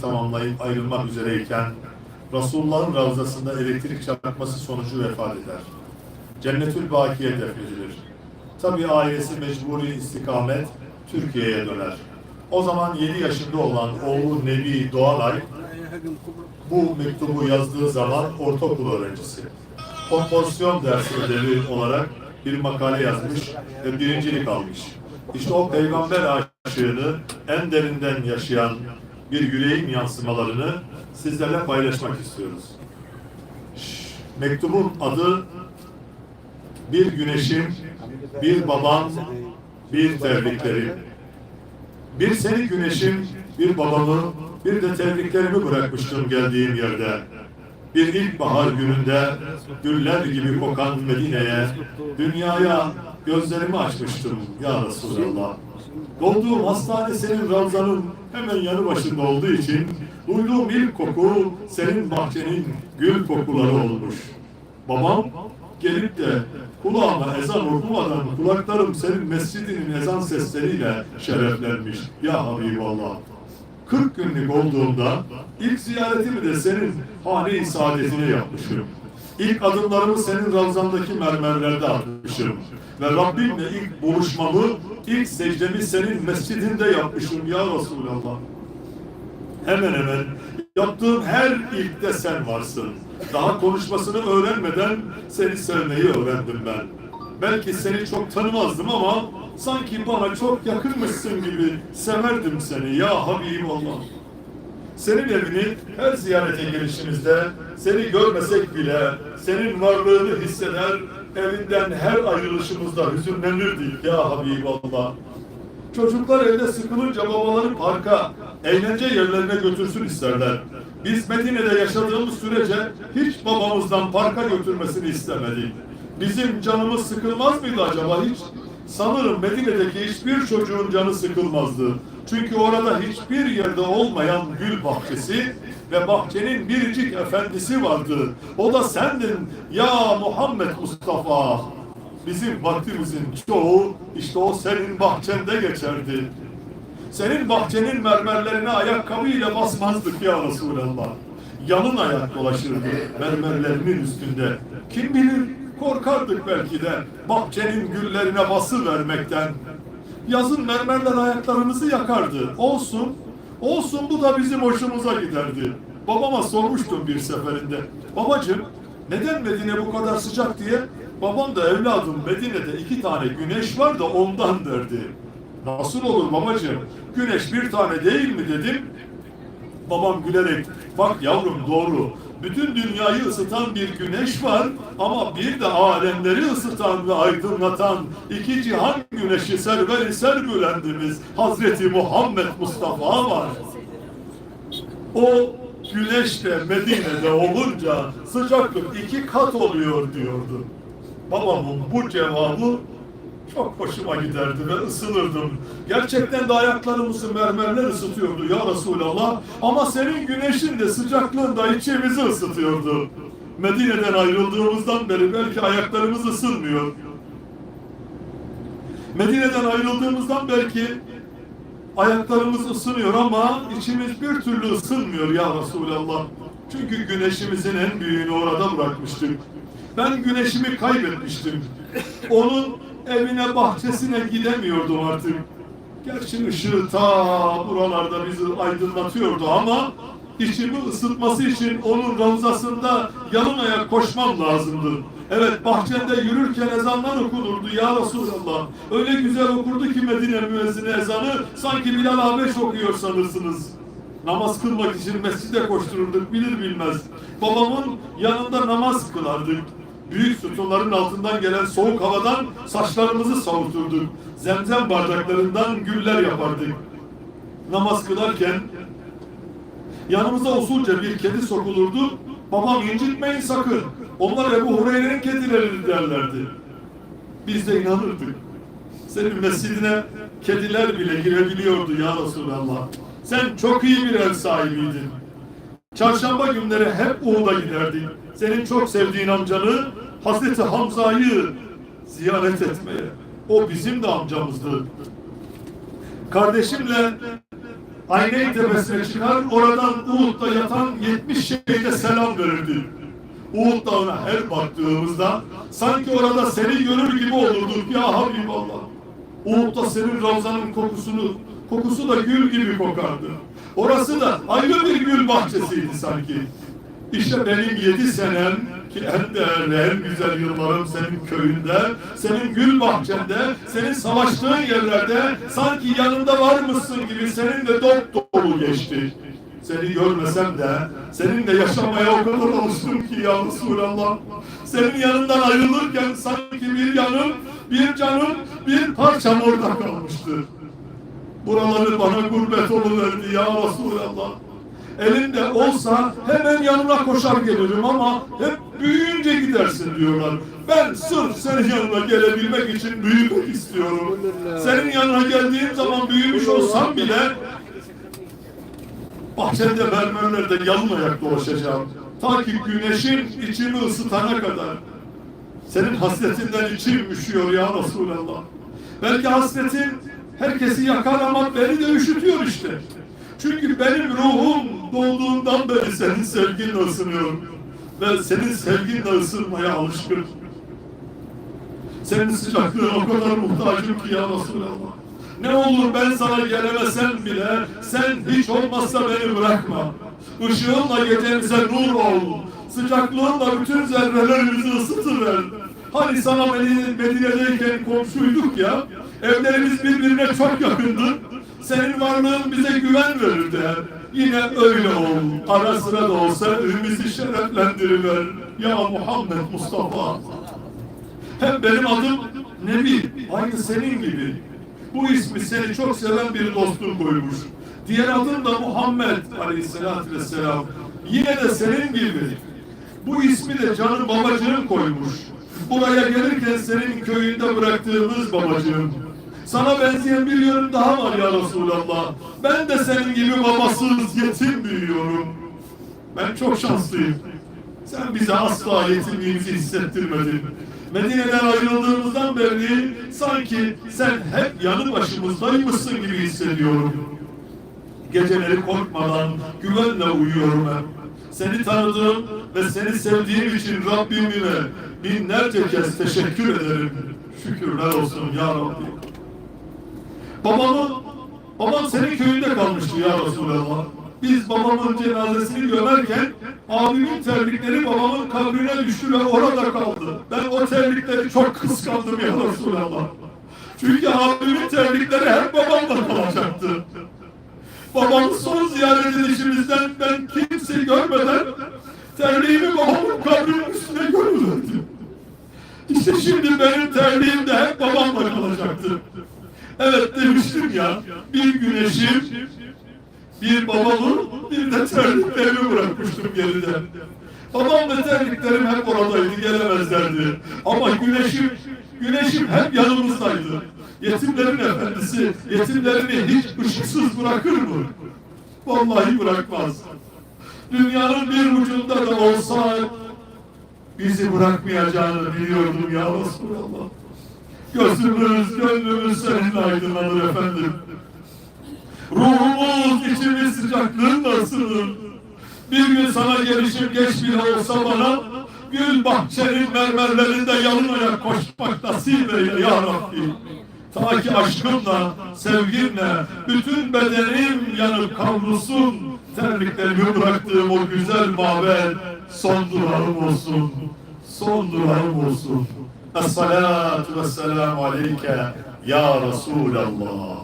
tamamlayıp ayrılmak üzereyken Resulullah'ın ravzasında elektrik çarpması sonucu vefat eder. Cennetül Baki'ye defnedilir. Tabi ailesi mecburi istikamet Türkiye'ye döner. O zaman 7 yaşında olan oğlu Nebi Doğanay bu mektubu yazdığı zaman ortaokul öğrencisi. Kompozisyon dersi ödevi olarak bir makale yazmış ve birincilik almış. İşte o peygamber aşığını en derinden yaşayan bir yüreğin yansımalarını sizlerle paylaşmak istiyoruz. Mektubun adı Bir Güneşim, Bir Babam, Bir Tebriklerim. Bir seni güneşim, bir babamı, bir de tebriklerimi bırakmıştım geldiğim yerde. Bir ilkbahar gününde güller gibi kokan Medine'ye, dünyaya gözlerimi açmıştım ya Resulallah. Doğduğum hastane senin Ravza'nın hemen yanı başında olduğu için duyduğum ilk koku senin bahçenin gül kokuları olmuş. Babam gelip de kulağıma ezan okumadan kulaklarım senin mescidinin ezan sesleriyle şereflenmiş. Ya Habiballah. 40 günlük olduğumda ilk ziyaretimi de senin hane-i saadetine yapmışım. İlk adımlarımı senin ravzandaki mermerlerde atmışım. Ve Rabbimle ilk buluşmamı, ilk secdemi senin mescidinde yapmışım ya Resulallah hemen hemen yaptığım her ilkte sen varsın. Daha konuşmasını öğrenmeden seni sevmeyi öğrendim ben. Belki seni çok tanımazdım ama sanki bana çok yakınmışsın gibi severdim seni ya Habiballah. Senin evini her ziyarete gelişimizde seni görmesek bile senin varlığını hisseder, evinden her ayrılışımızda hüzünlenirdik ya Habiballah. Çocuklar evde sıkılınca babaları parka, eğlence yerlerine götürsün isterler. Biz Medine'de yaşadığımız sürece hiç babamızdan parka götürmesini istemedik. Bizim canımız sıkılmaz mıydı acaba hiç? Sanırım Medine'deki hiçbir çocuğun canı sıkılmazdı. Çünkü orada hiçbir yerde olmayan gül bahçesi ve bahçenin biricik efendisi vardı. O da sendin ya Muhammed Mustafa. Bizim vaktimizin çoğu işte o senin bahçende geçerdi. Senin bahçenin mermerlerine ayakkabıyla basmazdık ya Resulallah. Yalın ayak dolaşırdı mermerlerinin üstünde. Kim bilir korkardık belki de bahçenin güllerine bası vermekten. Yazın mermerler ayaklarımızı yakardı. Olsun, olsun bu da bizim hoşumuza giderdi. Babama sormuştum bir seferinde. Babacığım neden Medine bu kadar sıcak diye? Babam da evladım Medine'de iki tane güneş var da ondan derdi. Nasıl olur babacığım? Güneş bir tane değil mi dedim. Babam gülerek bak yavrum doğru. Bütün dünyayı ısıtan bir güneş var ama bir de alemleri ısıtan ve aydınlatan iki cihan güneşi server-i sergülendimiz Hazreti Muhammed Mustafa var. O güneş de Medine'de olunca sıcaklık iki kat oluyor diyordu. Babamın bu cevabı çok hoşuma giderdi ve ısınırdım. Gerçekten de ayaklarımızı mermerler ısıtıyordu ya Resulallah. Ama senin güneşin de sıcaklığın da içimizi ısıtıyordu. Medine'den ayrıldığımızdan beri belki ayaklarımız ısınmıyor. Medine'den ayrıldığımızdan belki ayaklarımız ısınıyor ama içimiz bir türlü ısınmıyor ya Resulallah. Çünkü güneşimizin en büyüğünü orada bırakmıştık. Ben güneşimi kaybetmiştim. Onun evine bahçesine gidemiyordum artık. Gerçi ışığı ta buralarda bizi aydınlatıyordu ama içimi ısıtması için onun ravzasında yalın ayak koşmam lazımdı. Evet bahçende yürürken ezanlar okunurdu ya Resulallah. Öyle güzel okurdu ki Medine müezzini ezanı sanki Bilal Habeş okuyor sanırsınız. Namaz kılmak için mescide koştururduk bilir bilmez. Babamın yanında namaz kılardık. Büyük sütunların altından gelen soğuk havadan saçlarımızı savurturduk. Zemzem bardaklarından güller yapardık. Namaz kılarken yanımıza usulca bir kedi sokulurdu. Babam incitmeyin sakın. Onlar Ebu Hureyre'nin kedileri derlerdi. Biz de inanırdık. Senin mescidine kediler bile girebiliyordu ya Resulallah. Sen çok iyi bir ev sahibiydin. Çarşamba günleri hep Uğur'a giderdik. Senin çok sevdiğin amcanı Hazreti Hamza'yı ziyaret etmeye. O bizim de amcamızdı. Kardeşimle Aynen tepesine çıkar, oradan Uhud'da yatan 70 şehide selam verirdi. Uhud Dağı'na her baktığımızda sanki orada seni görür gibi olurduk ya Habiballah. Uhud'da senin Ravza'nın kokusunu, kokusu da gül gibi kokardı. Orası da ayrı bir gül bahçesiydi sanki. İşte benim yedi senem ki en değerli, en güzel yıllarım senin köyünde, senin gül bahçende, senin savaştığın yerlerde sanki yanında var mısın gibi seninle dop dolu geçti. Seni görmesem de seninle yaşamaya o kadar alıştım ki ya Resulallah. Senin yanından ayrılırken sanki bir yanım, bir canım, bir parçam orada kalmıştı. Buraları bana gurbet oluverdi ya Resulallah. Elinde olsa hemen yanına koşar gelirim ama hep büyüyünce gidersin diyorlar. Ben sırf senin yanına gelebilmek için büyümek istiyorum. Senin yanına geldiğim zaman büyümüş olsam bile bahçede mermerlerde yalın ayak dolaşacağım. Ta ki güneşin içimi ısıtana kadar. Senin hasretinden içim üşüyor ya Resulallah. Belki hasretin herkesi yakar ama beni de üşütüyor işte. Çünkü benim ruhum doğduğundan beri senin sevginle ısınıyor. Ve senin sevginle ısınmaya alışkın. Senin sıcaklığına o kadar muhtacım ki ya Resulallah. Ne olur ben sana gelemesem bile sen hiç olmazsa beni bırakma. Işığınla gecemize nur ol. Sıcaklığınla bütün zerrelerimizi ısıtıver. Hani sana Medine- Medine'deyken komşuyduk ya. Evlerimiz birbirine çok yakındı. Senin varlığın bize güven verirdi. Yine öyle ol. Ara sıra da olsa evimizi şereflendiriver. Ya Muhammed Mustafa. Hem benim adım Nebi, aynı senin gibi. Bu ismi seni çok seven bir dostun koymuş. Diğer adım da Muhammed Aleyhisselatü Vesselam. Yine de senin gibi. Bu ismi de canı babacığım koymuş. Buraya gelirken senin köyünde bıraktığımız babacığım. Sana benzeyen bir yönüm daha var ya Resulallah. Ben de senin gibi babasız yetim büyüyorum. Ben çok şanslıyım. Sen bize asla yetimliğimizi hissettirmedin. Medine'den ayrıldığımızdan beri sanki sen hep yanı başımızdaymışsın gibi hissediyorum. Geceleri korkmadan güvenle uyuyorum hep. Seni tanıdığım ve seni sevdiğim için Rabbime binlerce kez teşekkür ederim. Şükürler olsun ya Rabbi. Babamı, babam senin köyünde kalmıştı ya Resulallah. Biz babamın cenazesini gömerken abimin terlikleri babamın kabrine düştü ve orada kaldı. Ben o terlikleri çok kıskandım ya Resulallah. Çünkü abimin terlikleri hep babamla kalacaktı. Babamın son ziyaret edişimizden kimseyi görmeden terliğimi babamın kabrinin üstüne görüverdim. İşte şimdi benim terliğim de hep babamla kalacaktı. Evet demiştim ya, bir güneşim, bir babamı, bir de terliklerimi bırakmıştım geride. Babam ve terliklerim hep oradaydı, gelemezlerdi. Ama güneşim, güneşim hep yanımızdaydı. Yetimlerin efendisi, yetimlerini hiç ışıksız bırakır mı? Vallahi bırakmaz. Dünyanın bir ucunda da olsa bizi bırakmayacağını biliyordum ya Resulallah. Gözümüz, gönlümüz seninle aydınlanır efendim. Ruhumuz, içimiz sıcaklığınla ısınır. Bir gün sana gelişim geç bile olsa bana gül bahçenin mermerlerinde yalın ayak koşmak nasip eyle ya Rabbi. Ta ki aşkımla, sevgimle bütün bedenim yanıp kavrulsun. Terliklerimi bıraktığım o güzel mabel son durağım olsun. Son durağım olsun. Es-salatu vesselamu aleyke ya Resulallah.